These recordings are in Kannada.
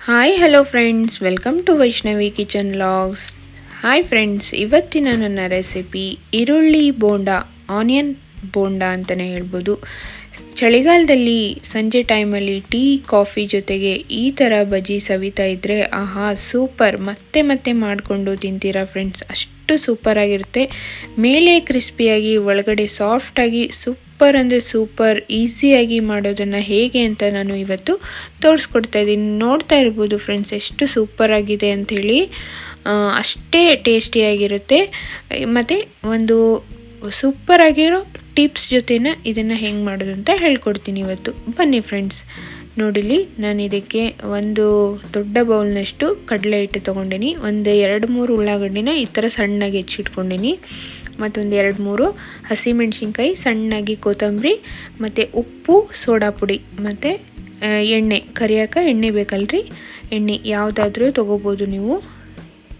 Hi hello friends welcome to Vaishnavi kitchen vlogs hi friends ಇವತ್ತಿನ ನನ್ನ ರೆಸಿಪಿ ಈರುಳ್ಳಿ ಬೋಂಡ ಆನಿಯನ್ ಬೋಂಡ ಅಂತಲೇ ಹೇಳ್ಬೋದು. ಚಳಿಗಾಲದಲ್ಲಿ ಸಂಜೆ ಟೈಮಲ್ಲಿ ಟೀ ಕಾಫಿ ಜೊತೆಗೆ ಈ ಥರ ಬಜ್ಜಿ ಸವಿತಾ ಇದ್ದರೆ ಆಹಾ ಸೂಪರ್ ಮತ್ತೆ ಮತ್ತೆ ಮಾಡಿಕೊಂಡು ತಿಂತೀರಾ ಫ್ರೆಂಡ್ಸ್ ಅಷ್ಟು ಸೂಪರ್ ಆಗಿರುತ್ತೆ. ಮೇಲೆ ಕ್ರಿಸ್ಪಿಯಾಗಿ ಒಳಗಡೆ ಸಾಫ್ಟಾಗಿ ಸೂಪರ್ ಅಂದರೆ ಸೂಪರ್ ಈಸಿಯಾಗಿ ಮಾಡೋದನ್ನು ಹೇಗೆ ಅಂತ ನಾನು ಇವತ್ತು ತೋರಿಸ್ಕೊಡ್ತಾ ಇದ್ದೀನಿ. ನೋಡ್ತಾ ಇರ್ಬೋದು ಫ್ರೆಂಡ್ಸ್ ಎಷ್ಟು ಸೂಪರ್ ಆಗಿದೆ ಅಂಥೇಳಿ. ಅಷ್ಟೇ ಟೇಸ್ಟಿಯಾಗಿರುತ್ತೆ ಮತ್ತು ಒಂದು ಸೂಪರ್ ಆಗಿರೋ ಟಿಪ್ಸ್ ಜೊತೆನ ಇದನ್ನು ಹೆಂಗೆ ಮಾಡೋದು ಅಂತ ಹೇಳ್ಕೊಡ್ತೀನಿ ಇವತ್ತು. ಬನ್ನಿ ಫ್ರೆಂಡ್ಸ್ ನೋಡಿಲಿ ನಾನು ಇದಕ್ಕೆ ಒಂದು ದೊಡ್ಡ ಬೌಲ್ನಷ್ಟು ಕಡಲೆ ಹಿಟ್ಟು ತೊಗೊಂಡಿನಿ. ಒಂದು ಎರಡು ಮೂರು ಉಳ್ಳಾಗಡ್ಡಿನ ಈ ಥರ ಸಣ್ಣಗೆ ಹೆಚ್ಚಿಟ್ಕೊಂಡಿನಿ. ಮತ್ತೊಂದು ಎರಡು ಮೂರು ಹಸಿಮೆಣ್ಸಿನ್ಕಾಯಿ ಸಣ್ಣಾಗಿ ಕೊತ್ತಂಬರಿ, ಮತ್ತು ಉಪ್ಪು, ಸೋಡಾ ಪುಡಿ, ಮತ್ತು ಎಣ್ಣೆ, ಕರಿಯಾಕ ಎಣ್ಣೆ ಬೇಕಲ್ರಿ? ಎಣ್ಣೆ ಯಾವುದಾದ್ರೂ ತೊಗೋಬೋದು ನೀವು.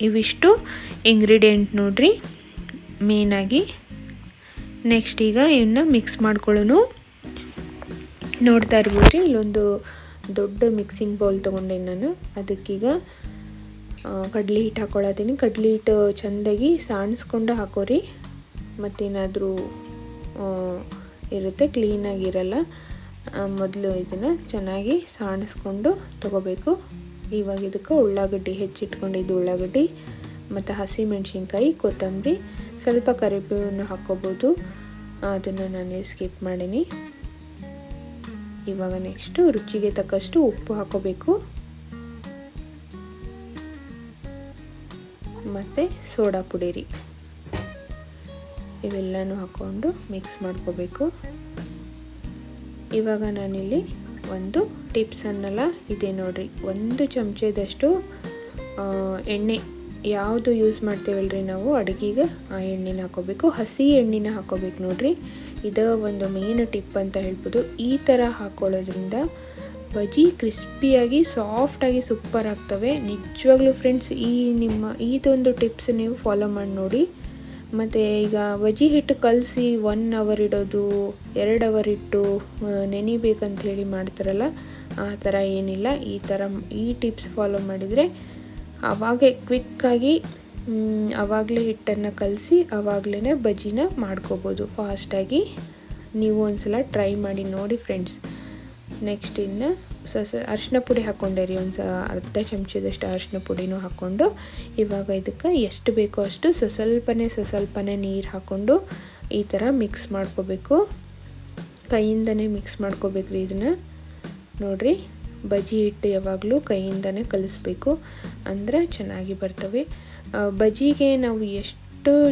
ಇವಿಷ್ಟು ಇಂಗ್ರೀಡಿಯೆಂಟ್ ನೋಡ್ರಿ. ಮೇನಾಗಿ ನೆಕ್ಸ್ಟ್ ಈಗ ಇವನ್ನ ಮಿಕ್ಸ್ ಮಾಡ್ಕೊಳ್ಳೋನು ನೋಡ್ತಾ ಇರ್ಬೋದು ಇಲ್ಲೊಂದು ದೊಡ್ಡ ಮಿಕ್ಸಿಂಗ್ ಬೌಲ್ ತೊಗೊಂಡೇನಿ ನಾನು. ಅದಕ್ಕೀಗ ಕಡ್ಲೆ ಹಿಟ್ಟು ಹಾಕ್ಕೊಳತ್ತೀನಿ ಕಡ್ಲೆ ಹಿಟ್ಟು ಚೆಂದಾಗಿ ಸಾಣಿಸ್ಕೊಂಡು ಹಾಕೋರಿ. ಮತ್ತೇನಾದರೂ ಇರುತ್ತೆ ಕ್ಲೀನಾಗಿರಲ್ಲ ಮೊದಲು ಇದನ್ನು ಚೆನ್ನಾಗಿ ಸಾಣಿಸ್ಕೊಂಡು ತಗೋಬೇಕು. ಇವಾಗ ಇದಕ್ಕೆ ಉಳ್ಳಾಗಡ್ಡಿ ಹೆಚ್ಚಿಟ್ಕೊಂಡಿದ್ದು ಉಳ್ಳಾಗಡ್ಡಿ, ಮತ್ತು ಹಸಿ ಮೆಣಸಿನ್ಕಾಯಿ ಕೊತ್ತಂಬರಿ, ಸ್ವಲ್ಪ ಕರಿಬೇವನ್ನು ಹಾಕ್ಕೋಬೋದು. ಅದನ್ನು ನಾನು ಸ್ಕಿಪ್ ಮಾಡೀನಿ. ಇವಾಗ ನೆಕ್ಸ್ಟು ರುಚಿಗೆ ತಕ್ಕಷ್ಟು ಉಪ್ಪು ಹಾಕೋಬೇಕು ಮತ್ತು ಸೋಡಾ ಪುಡಿ ರೀ ಇವೆಲ್ಲನೂ ಹಾಕ್ಕೊಂಡು ಮಿಕ್ಸ್ ಮಾಡ್ಕೋಬೇಕು. ಇವಾಗ ನಾನಿಲ್ಲಿ ಒಂದು ಟಿಪ್ಸ್ ಇದೆ ನೋಡಿರಿ. ಒಂದು ಚಮಚದಷ್ಟು ಎಣ್ಣೆ ಯಾವುದು ಯೂಸ್ ಮಾಡ್ತೇವಲ್ರಿ ನಾವು? ಅಡುಗೆಗೆ ಆ ಎಣ್ಣೆನ ಹಾಕೋಬೇಕು ಹಸಿ ಎಣ್ಣೆನ ಹಾಕೋಬೇಕು ನೋಡ್ರಿ. ಇದು ಒಂದು ಮೇನ್ ಟಿಪ್ ಅಂತ ಹೇಳ್ಬೋದು. ಈ ಥರ ಹಾಕ್ಕೊಳ್ಳೋದ್ರಿಂದ ಬಜಿ ಕ್ರಿಸ್ಪಿಯಾಗಿ ಸಾಫ್ಟಾಗಿ ಸೂಪರ್ ಆಗ್ತವೆ. ನಿಜವಾಗ್ಲೂ ಫ್ರೆಂಡ್ಸ್ ಈ ನಿಮ್ಮ, ಇದೊಂದು ಟಿಪ್ಸ್ ನೀವು ಫಾಲೋ ಮಾಡಿ ನೋಡಿ. ಮತ್ತು ಈಗ ಬಜ್ಜಿ ಹಿಟ್ಟು ಕಲಸಿ ಒನ್ ಅವರ್ ಇಡೋದು, ಎರಡು ಅವರ್ ಇಟ್ಟು ನೆನಿಬೇಕಂತ ಹೇಳಿ ಮಾಡ್ತಾರಲ್ಲ, ಆ ಥರ ಏನಿಲ್ಲ. ಈ ಥರ ಈ ಟಿಪ್ಸ್ ಫಾಲೋ ಮಾಡಿದರೆ ಆವಾಗೇ ಕ್ವಿಕ್ಕಾಗಿ ಆವಾಗಲೇ ಹಿಟ್ಟನ್ನು ಕಲಸಿ ಆವಾಗಲೇ ಬಜ್ಜಿನ ಮಾಡ್ಕೋಬೋದು. ಫಾಸ್ಟಾಗಿ ನೀವು ಒಂದ್ಸಲ ಟ್ರೈ ಮಾಡಿ ನೋಡಿ ಫ್ರೆಂಡ್ಸ್ ನೆಕ್ಸ್ಟ್ ಇನ್ನು ಸಸ ಅರಿಶಿನ ಪುಡಿ ಹಾಕ್ಕೊಂಡೆ ರೀ ಒಂದು ಅರ್ಧ ಚಮಚದಷ್ಟು ಅರಿಶಿನ ಪುಡಿನೂ ಹಾಕ್ಕೊಂಡು ಇವಾಗ ಇದಕ್ಕೆ ಎಷ್ಟು ಬೇಕೋ ಅಷ್ಟು ಸ್ವಲ್ಪನೇ ಸ್ವಲ್ಪನೇ ನೀರು ಹಾಕ್ಕೊಂಡು ಈ ಥರ ಮಿಕ್ಸ್ ಮಾಡ್ಕೋಬೇಕು. ಕೈಯಿಂದನೇ ಮಿಕ್ಸ್ ಮಾಡ್ಕೋಬೇಕು ರೀ ಇದನ್ನು. ನೋಡಿರಿ, ಬಜ್ಜಿ ಹಿಟ್ಟು ಯಾವಾಗಲೂ ಕೈಯಿಂದನೇ ಕಲಿಸ್ಬೇಕು. ಅಂದರೆ ಚೆನ್ನಾಗಿ ಬರ್ತವೆ. ಬಜ್ಜಿಗೆ ನಾವು ಎಷ್ಟು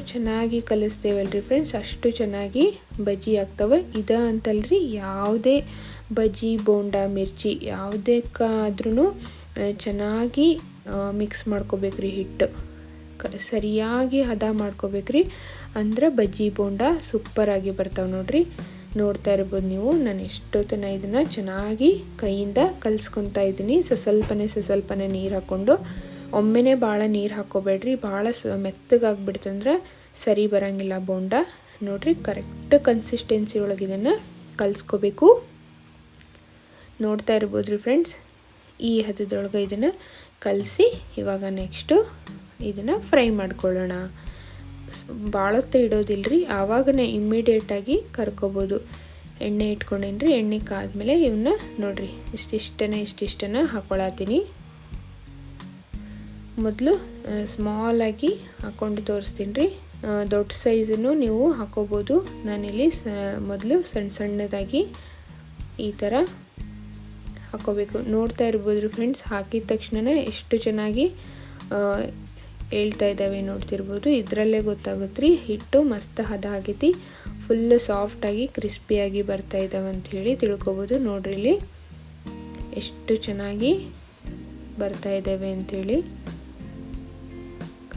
ಚೆನ್ನಾಗಿ ಕಲಿಸ್ತೇವಲ್ರಿ ಫ್ರೆಂಡ್ಸ್ ಅಷ್ಟು ಚೆನ್ನಾಗಿ ಬಜ್ಜಿ ಆಗ್ತವೆ? ಇದ ಅಂತಲ್ರಿ ಯಾವುದೇ ಬಜ್ಜಿ, ಬೋಂಡ, ಮಿರ್ಚಿ ಯಾವುದಕ್ಕಾದ್ರೂ ಚೆನ್ನಾಗಿ ಮಿಕ್ಸ್ ಮಾಡ್ಕೋಬೇಕ್ರಿ ಹಿಟ್ಟು. ಸರಿಯಾಗಿ ಹದ ಮಾಡ್ಕೋಬೇಕ್ರಿ. ಅಂದ್ರೆ ಬಜ್ಜಿ, ಬೋಂಡ ಸೂಪರಾಗಿ ಬರ್ತಾವೆ ನೋಡ್ರಿ. ನೋಡ್ತಾ ಇರ್ಬೋದು ನೀವು. ನಾನು ಎಷ್ಟೊತ್ತನ ಇದನ್ನು ಚೆನ್ನಾಗಿ ಕೈಯಿಂದ ಕಲ್ಸ್ಕೊತಾ ಇದ್ದೀನಿ. ಸ್ವಲ್ಪನೇ ಸ್ವಲ್ಪನೇ ನೀರು ಹಾಕ್ಕೊಂಡು ಒಮ್ಮೆನೇ ಭಾಳ ನೀರು ಹಾಕ್ಕೋಬೇಡ್ರಿ ಭಾಳ ಸ ಮೆತ್ತಗಾಗ್ಬಿಡ್ತಂದ್ರೆ ಸರಿ ಬರೋಂಗಿಲ್ಲ ಬೋಂಡ. ನೋಡಿರಿ ಕರೆಕ್ಟ್ ಕನ್ಸಿಸ್ಟೆನ್ಸಿ ಒಳಗೆ ಇದನ್ನು ಕಲಿಸ್ಕೋಬೇಕು. ನೋಡ್ತಾ ಇರ್ಬೋದು ಫ್ರೆಂಡ್ಸ್ ಈ ಹದದೊಳಗೆ ಇದನ್ನು ಕಲಸಿ ಇವಾಗ ನೆಕ್ಸ್ಟು ಇದನ್ನು ಫ್ರೈ ಮಾಡ್ಕೊಳ್ಳೋಣ. ಭಾಳ ಹೊತ್ತು ಇಡೋದಿಲ್ಲರಿ ಆವಾಗನೇ ಇಮ್ಮಿಡಿಯೇಟಾಗಿ ಕರ್ಕೋಬೋದು. ಎಣ್ಣೆ ಇಟ್ಕೊಂಡೇನ್ರಿ, ಎಣ್ಣೆ ಕಾದ್ಮೇಲೆ ಇವನ್ನ ನೋಡಿರಿ ಇಷ್ಟಿಷ್ಟನೇ ಇಷ್ಟಿಷ್ಟನ ಹಾಕ್ಕೊಳತ್ತೀನಿ ಮೊದಲು ಸ್ಮಾಲಾಗಿ ಹಾಕ್ಕೊಂಡು ತೋರಿಸ್ತೀನಿ ರೀ. ದೊಡ್ಡ ಸೈಜನ್ನು ನೀವು ಹಾಕೋಬೋದು. ನಾನಿಲ್ಲಿ ಸ ಮೊದಲು ಸಣ್ಣ ಸಣ್ಣದಾಗಿ ಈ ಥರ ಹಾಕೋಬೇಕು. ನೋಡ್ತಾ ಇರ್ಬೋದು ರೀ ಫ್ರೆಂಡ್ಸ್ ಹಾಕಿದ ತಕ್ಷಣವೇ ಎಷ್ಟು ಚೆನ್ನಾಗಿ ಹೇಳ್ತಾ ಇದ್ದಾವೆ ನೋಡ್ತಿರ್ಬೋದು. ಇದರಲ್ಲೇ ಗೊತ್ತಾಗುತ್ತೆ ರೀ. ಹಿಟ್ಟು ಮಸ್ತ್ ಹದ ಆಗೈತಿ ಫುಲ್ಲು ಸಾಫ್ಟಾಗಿ ಕ್ರಿಸ್ಪಿಯಾಗಿ ಬರ್ತಾ ಇದ್ದಾವೆ ಅಂಥೇಳಿ ತಿಳ್ಕೊಬೋದು. ನೋಡ್ರಿ ಇಲ್ಲಿ ಎಷ್ಟು ಚೆನ್ನಾಗಿ ಬರ್ತಾ ಇದ್ದಾವೆ ಅಂಥೇಳಿ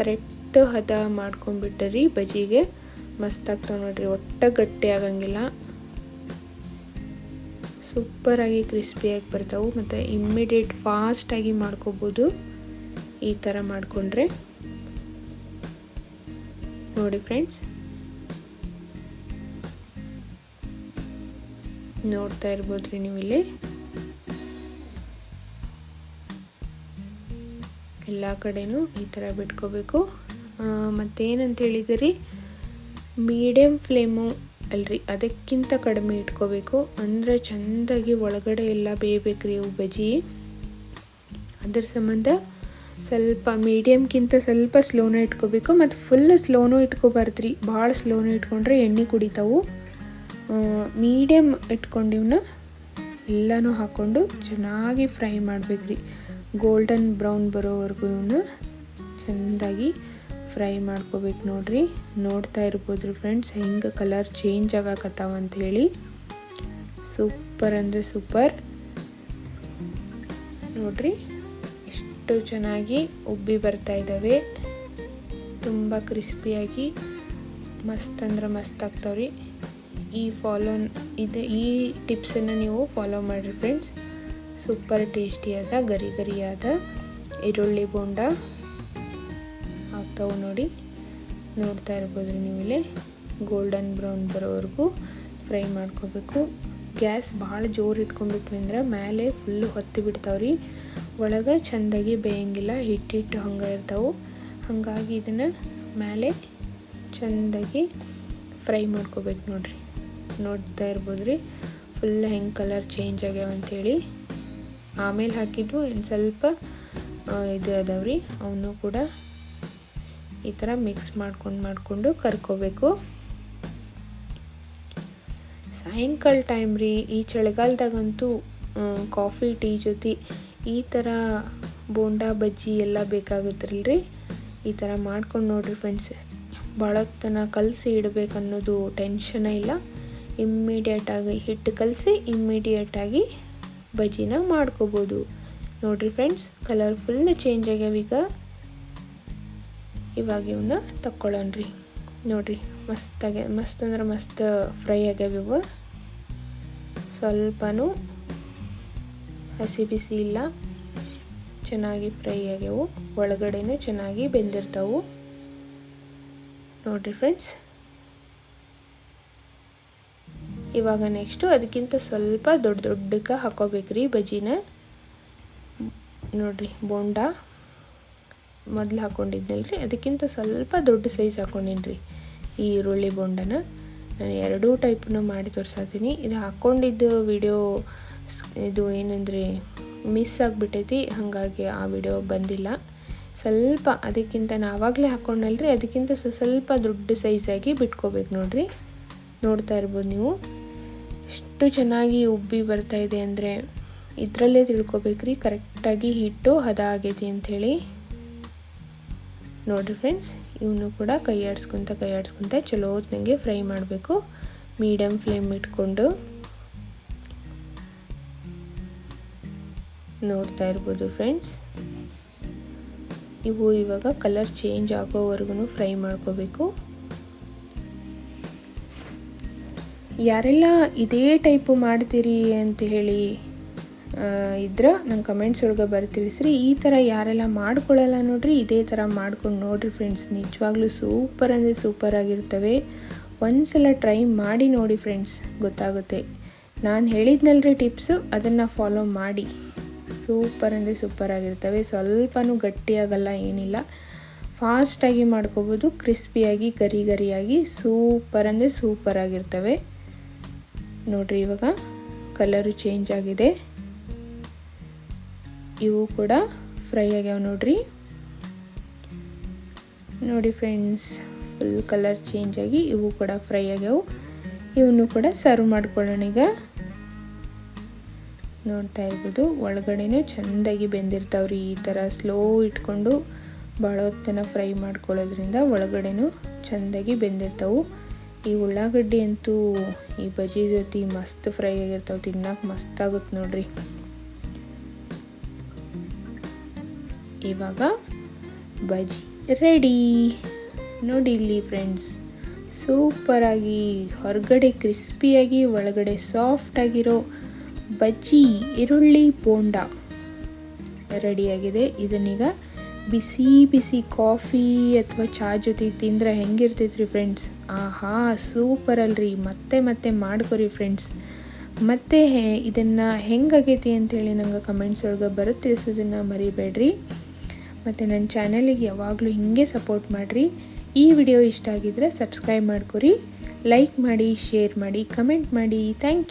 ಕರೆಕ್ಟ್ ಹದ ಮಾಡ್ಕೊಂಡ್ಬಿಟ್ಟರಿ ಬಜಿಗೆ. ಮಸ್ತ್ ಆಗ್ತಾವೆ ನೋಡ್ರಿ, ಒಟ್ಟ ಗಟ್ಟಿ ಆಗಂಗಿಲ್ಲ. ಸೂಪರಾಗಿ ಕ್ರಿಸ್ಪಿಯಾಗಿ ಬರ್ತಾವೆ ಮತ್ತು ಇಮ್ಮಿಡಿಯೇಟ್ ಫಾಸ್ಟಾಗಿ ಮಾಡ್ಕೋಬೋದು. ಈ ಥರ ಮಾಡಿಕೊಂಡ್ರೆ. ನೋಡಿ ಫ್ರೆಂಡ್ಸ್ ನೋಡ್ತಾ ಇರ್ಬೋದ್ರಿ ನೀವು ಇಲ್ಲಿ ಎಲ್ಲ ಕಡೆಯೂ ಈ ಥರ ಬಿಟ್ಕೋಬೇಕು. ಮತ್ತೇನಂತ ಹೇಳಿದಿರಿ? ಮೀಡಿಯಮ್ ಫ್ಲೇಮು ಅಲ್ರಿ, ಅದಕ್ಕಿಂತ ಕಡಿಮೆ ಇಟ್ಕೋಬೇಕು. ಅಂದರೆ ಚೆಂದಾಗಿ ಒಳಗಡೆ ಎಲ್ಲ ಬೇಯಬೇಕ್ರಿ ಅವು ಬಜ್ಜಿ. ಅದ್ರ ಸಂಬಂಧ ಸ್ವಲ್ಪ ಮೀಡಿಯಮ್ಗಿಂತ ಸ್ವಲ್ಪ ಸ್ಲೋನ ಇಟ್ಕೋಬೇಕು. ಮತ್ತು ಫುಲ್ ಸ್ಲೋನು ಇಟ್ಕೋಬಾರ್ದು ರೀ ಭಾಳ ಸ್ಲೋನು ಇಟ್ಕೊಂಡ್ರೆ ಎಣ್ಣೆ ಕುಡಿತಾವು. ಮೀಡಿಯಮ್ ಇಟ್ಕೊಂಡಿವ್ನ ಎಲ್ಲನೂ ಹಾಕ್ಕೊಂಡು ಚೆನ್ನಾಗಿ ಫ್ರೈ ಮಾಡ್ಬೇಕ್ರಿ. ಗೋಲ್ಡನ್ ಬ್ರೌನ್ ಬರೋವರೆಗೂ ಇವನ್ನ ಚೆಂದಾಗಿ ಫ್ರೈ ಮಾಡ್ಕೋಬೇಕು ನೋಡ್ರಿ. ನೋಡ್ತಾ ಇರ್ಬೋದು ಫ್ರೆಂಡ್ಸ್ ಹೆಂಗೆ ಕಲರ್ ಚೇಂಜ್ ಆಗಕತ್ತಾವ ಅಂಥೇಳಿ ಸೂಪರ್ ಅಂದರೆ ಸೂಪರ್ ನೋಡ್ರಿ, ಎಷ್ಟು ಚೆನ್ನಾಗಿ ಉಬ್ಬಿ ಬರ್ತಾ ಇದ್ದಾವೆ ತುಂಬ ಕ್ರಿಸ್ಪಿಯಾಗಿ ಮಸ್ತ್ ಅಂದ್ರೆ ಮಸ್ತ್ ಆಗ್ತಾವ್ರಿ. ಈ ಫಾಲೋ ಇದು, ಈ ಟಿಪ್ಸನ್ನು ನೀವು ಫಾಲೋ ಮಾಡಿರಿ ಫ್ರೆಂಡ್ಸ್ ಸೂಪರ್ ಟೇಸ್ಟಿಯಾದ, ಗರಿ ಗರಿಯಾದ ಈರುಳ್ಳಿ ಬೋಂಡ ಆಗ್ತಾವೆ ನೋಡಿ. ನೋಡ್ತಾ ಇರ್ಬೋದು ನೀವು ಇಲ್ಲಿ ಗೋಲ್ಡನ್ ಬ್ರೌನ್ ಬರೋವರೆಗೂ ಫ್ರೈ ಮಾಡ್ಕೋಬೇಕು. ಗ್ಯಾಸ್ ಭಾಳ ಜೋರು ಇಟ್ಕೊಂಡ್ಬಿಟ್ವಿ ಅಂದ್ರೆ ಮೇಲೆ ಫುಲ್ಲು ಹೊತ್ತಿ ಬಿಡ್ತಾವ್ರಿ. ಒಳಗೆ ಚೆಂದಾಗಿ ಬೇಯಂಗಿಲ್ಲ, ಹಿಟ್ಟಿಟ್ಟು ಹಂಗೆ ಇರ್ತಾವೆ. ಹಾಗಾಗಿ ಇದನ್ನು ಮೇಲೆ ಚೆಂದಾಗಿ ಫ್ರೈ ಮಾಡ್ಕೋಬೇಕು ನೋಡ್ರಿ. ನೋಡ್ತಾ ಇರ್ಬೋದು ರೀ ಫುಲ್ ಹೆಂಗೆ ಕಲರ್ ಚೇಂಜ್ ಆಗ್ಯಾವ ಅಂಥೇಳಿ ಆಮೇಲೆ ಹಾಕಿದ್ದು ಇನ್ನು ಸ್ವಲ್ಪ ಇದು ಅದಾವ್ರಿ ಅವನು ಕೂಡ ಈ ಥರ ಮಿಕ್ಸ್ ಮಾಡ್ಕೊಂಡು ಮಾಡಿಕೊಂಡು ಕರ್ಕೋಬೇಕು. ಸಾಯಂಕಾಲ ಟೈಮ್ ರೀ, ಈ ಚಳಿಗಾಲದಾಗಂತೂ ಕಾಫಿ ಟೀ ಜೊತೆ ಈ ಥರ ಬೋಂಡಾ, ಬಜ್ಜಿ ಎಲ್ಲ ಬೇಕಾಗುತ್ತಲ್ರಿ? ಈ ಥರ ಮಾಡ್ಕೊಂಡು ನೋಡ್ರಿ ಫ್ರೆಂಡ್ಸ್ ಭಾಳ ತನ ಕಲಸಿ ಇಡಬೇಕನ್ನೋದು ಟೆನ್ಷನೇ ಇಲ್ಲ. ಇಮ್ಮಿಡಿಯೇಟಾಗಿ ಹಿಟ್ಟು ಕಲಸಿ ಇಮ್ಮಿಡಿಯೇಟಾಗಿ ಬಜ್ಜಿನ ಮಾಡ್ಕೋಬೋದು. ನೋಡ್ರಿ ಫ್ರೆಂಡ್ಸ್ ಕಲರ್ ಫುಲ್ ಚೇಂಜ್ ಆಗ್ಯಾವೀಗ ಇವಾಗ ಇವನ್ನ ತಕ್ಕೊಳ್ಳೋಣ್ರಿ ನೋಡ್ರಿ ಮಸ್ತಾಗೆ ಮಸ್ತ್ ಅಂದ್ರೆ ಮಸ್ತ್ ಫ್ರೈ ಆಗ್ಯಾವ ಇವು. ಸ್ವಲ್ಪನೂ ಹಸಿ ಬಿಸಿ ಇಲ್ಲ. ಚೆನ್ನಾಗಿ ಫ್ರೈ ಆಗ್ಯಾವು. ಒಳಗಡೆನೂ ಚೆನ್ನಾಗಿ ಬೆಂದಿರ್ತಾವು. ನೋಡ್ರಿ ಫ್ರೆಂಡ್ಸ್ ಇವಾಗ ನೆಕ್ಸ್ಟು ಅದಕ್ಕಿಂತ ಸ್ವಲ್ಪ ದೊಡ್ಡ ದೊಡ್ಡಕ್ಕೆ ಹಾಕೋಬೇಕ್ರಿ ಬಜ್ಜಿನ. ನೋಡಿರಿ, ಬೋಂಡ ಮೊದಲು ಹಾಕ್ಕೊಂಡಿದ್ನಲ್ರಿ ಅದಕ್ಕಿಂತ ಸ್ವಲ್ಪ ದೊಡ್ಡ ಸೈಜ್ ಹಾಕ್ಕೊಂಡಿನಿ ಈ ಈರುಳ್ಳಿ ಬೋಂಡನ. ನಾನು ಎರಡೂ ಟೈಪ್ನು ಮಾಡಿ ತೋರ್ಸಾತೀನಿ. ಇದು ಹಾಕ್ಕೊಂಡಿದ್ದು ವಿಡಿಯೋ ಇದು ಏನಂದರೆ ಮಿಸ್ ಆಗಿಬಿಟ್ಟೈತಿ, ಹಾಗಾಗಿ ಆ ವಿಡಿಯೋ ಬಂದಿಲ್ಲ. ಸ್ವಲ್ಪ ಅದಕ್ಕಿಂತ ನಾವಾಗಲೇ ಹಾಕ್ಕೊಂಡಲ್ರಿ ಅದಕ್ಕಿಂತ ಸ್ವಲ್ಪ ದೊಡ್ಡ ಸೈಜಾಗಿ ಬಿಟ್ಕೋಬೇಕು ನೋಡಿರಿ. ನೋಡ್ತಾ ಇರ್ಬೋದು ನೀವು. ಎಷ್ಟು ಚೆನ್ನಾಗಿ ಉಬ್ಬಿ ಬರ್ತಾ ಇದೆ ಅಂದರೆ ಇದರಲ್ಲೇ ತಿಳ್ಕೊಬೇಕ್ರಿ. ಕರೆಕ್ಟಾಗಿ ಹಿಟ್ಟು ಹದ ಆಗೈತಿ ಅಂಥೇಳಿ. ನೋಡಿರಿ ಫ್ರೆಂಡ್ಸ್ ಇವನು ಕೂಡ ಕೈ ಆಡಿಸ್ಕೊತ ಕೈ ಆಡಿಸ್ಕೊತ ಚಲೋ ಹೊತ್ತಿನಂಗೆ ಫ್ರೈ ಮಾಡಬೇಕು. ಮೀಡಿಯಮ್ ಫ್ಲೇಮ್ ಇಟ್ಕೊಂಡು. ನೋಡ್ತಾ ಇರ್ಬೋದು ಫ್ರೆಂಡ್ಸ್ ಇವು ಇವಾಗ ಕಲರ್ ಚೇಂಜ್ ಆಗೋವರೆಗೂ ಫ್ರೈ ಮಾಡ್ಕೋಬೇಕು. ಯಾರೆಲ್ಲ ಇದೇ ಟೈಪು ಮಾಡ್ತೀರಿ ಅಂತ ಹೇಳಿ ಇದ್ರೆ ನಂಗೆ ಕಮೆಂಟ್ಸ್ ಒಳಗೆ ಬರ್ ತಿಳಿಸ್ರಿ ಈ ಥರ ಯಾರೆಲ್ಲ ಮಾಡ್ಕೊಳ್ಳಲ್ಲ ನೋಡ್ರಿ, ಇದೇ ಥರ ಮಾಡ್ಕೊಂಡು ನೋಡಿರಿ ಫ್ರೆಂಡ್ಸ್ ನಿಜವಾಗ್ಲೂ ಸೂಪರ್ ಅಂದರೆ ಸೂಪರ್ ಆಗಿರ್ತವೆ. ಒಂದ್ಸಲ ಟ್ರೈ ಮಾಡಿ ನೋಡಿ ಫ್ರೆಂಡ್ಸ್ ಗೊತ್ತಾಗುತ್ತೆ. ನಾನು ಹೇಳಿದ್ನಲ್ರಿ ಟಿಪ್ಸು ಅದನ್ನು ಫಾಲೋ ಮಾಡಿ. ಸೂಪರ್ ಅಂದರೆ ಸೂಪರ್ ಆಗಿರ್ತವೆ. ಸ್ವಲ್ಪನೂ ಗಟ್ಟಿಯಾಗಲ್ಲ ಏನಿಲ್ಲ. ಫಾಸ್ಟಾಗಿ ಮಾಡ್ಕೋಬೋದು ಕ್ರಿಸ್ಪಿಯಾಗಿ ಗರಿ ಗರಿಯಾಗಿ ಸೂಪರ್ ಅಂದರೆ ಸೂಪರ್ ಆಗಿರ್ತವೆ. ನೋಡ್ರಿ ಇವಾಗ ಕಲರು ಚೇಂಜ್ ಆಗಿದೆ. ಇವು ಕೂಡ ಫ್ರೈ ಆಗ್ಯಾವ ನೋಡ್ರಿ. ನೋಡಿ ಫ್ರೆಂಡ್ಸ್ ಫುಲ್ ಕಲರ್ ಚೇಂಜ್ ಆಗಿ ಇವು ಕೂಡ ಫ್ರೈ ಆಗ್ಯಾವು. ಇವನ್ನು ಕೂಡ ಸರ್ವ್ ಮಾಡ್ಕೊಳ್ಳೋಣ ಈಗ. ನೋಡ್ತಾ ಇರ್ಬೋದು, ಒಳಗಡೆನೂ ಚೆಂದಾಗಿ ಬೆಂದಿರ್ತಾವ್ರಿ ಈ ಥರ ಸ್ಲೋ ಇಟ್ಕೊಂಡು ಭಾಳ ಹೊತ್ತನ ಫ್ರೈ ಮಾಡ್ಕೊಳ್ಳೋದ್ರಿಂದ ಒಳಗಡೆನೂ ಚೆಂದಾಗಿ ಬೆಂದಿರ್ತಾವೆ. ಈ ಉಳ್ಳಾಗಡ್ಡಿ ಅಂತೂ ಈ ಬಜ್ಜಿ ಜೊತೆ ಮಸ್ತ್ ಫ್ರೈ ಆಗಿರ್ತಾವೆ ತಿನ್ನಕ್ಕೆ ಮಸ್ತ್ ಆಗುತ್ತೆ ನೋಡ್ರಿ. ಇವಾಗ ಬಜ್ಜಿ ರೆಡಿ ನೋಡಿ ಇಲ್ಲಿ ಫ್ರೆಂಡ್ಸ್ ಸೂಪರಾಗಿ ಹೊರಗಡೆ ಕ್ರಿಸ್ಪಿಯಾಗಿ ಒಳಗಡೆ ಸಾಫ್ಟಾಗಿರೋ ಬಜ್ಜಿ, ಈರುಳ್ಳಿ ಬೋಂಡ ರೆಡಿಯಾಗಿದೆ ಇದನ್ನೀಗ ಬಿಸಿ ಬಿಸಿ ಕಾಫಿ ಅಥವಾ ಚಹಾ ಜೊತೆ ತಿಂದರೆ ಹೆಂಗಿರ್ತೈತ್ರಿ ಫ್ರೆಂಡ್ಸ್ ಆಹಾ ಸೂಪರ್ ಅಲ್ರಿ. ಮತ್ತೆ ಮತ್ತೆ ಮಾಡ್ಕೊರಿ ಫ್ರೆಂಡ್ಸ್ ಮತ್ತೆ ಇದನ್ನು ಹೆಂಗಾಗೈತಿ ಅಂತೇಳಿ ನಂಗೆ ಕಮೆಂಟ್ಸ್ ಒಳಗೆ ಬರುತ್ತೆ ತಿಳಿಸೋದನ್ನು ಮರಿಬೇಡ್ರಿ. ಮತ್ತು ನನ್ನ ಚಾನಲಿಗೆ ಯಾವಾಗಲೂ ಹಿಂಗೆ ಸಪೋರ್ಟ್ ಮಾಡಿರಿ. ಈ ವಿಡಿಯೋ ಇಷ್ಟ ಆಗಿದ್ದರೆ ಸಬ್ಸ್ಕ್ರೈಬ್ ಮಾಡ್ಕೊರಿ. ಲೈಕ್ ಮಾಡಿ ಶೇರ್ ಮಾಡಿ ಕಮೆಂಟ್ ಮಾಡಿ. Thank you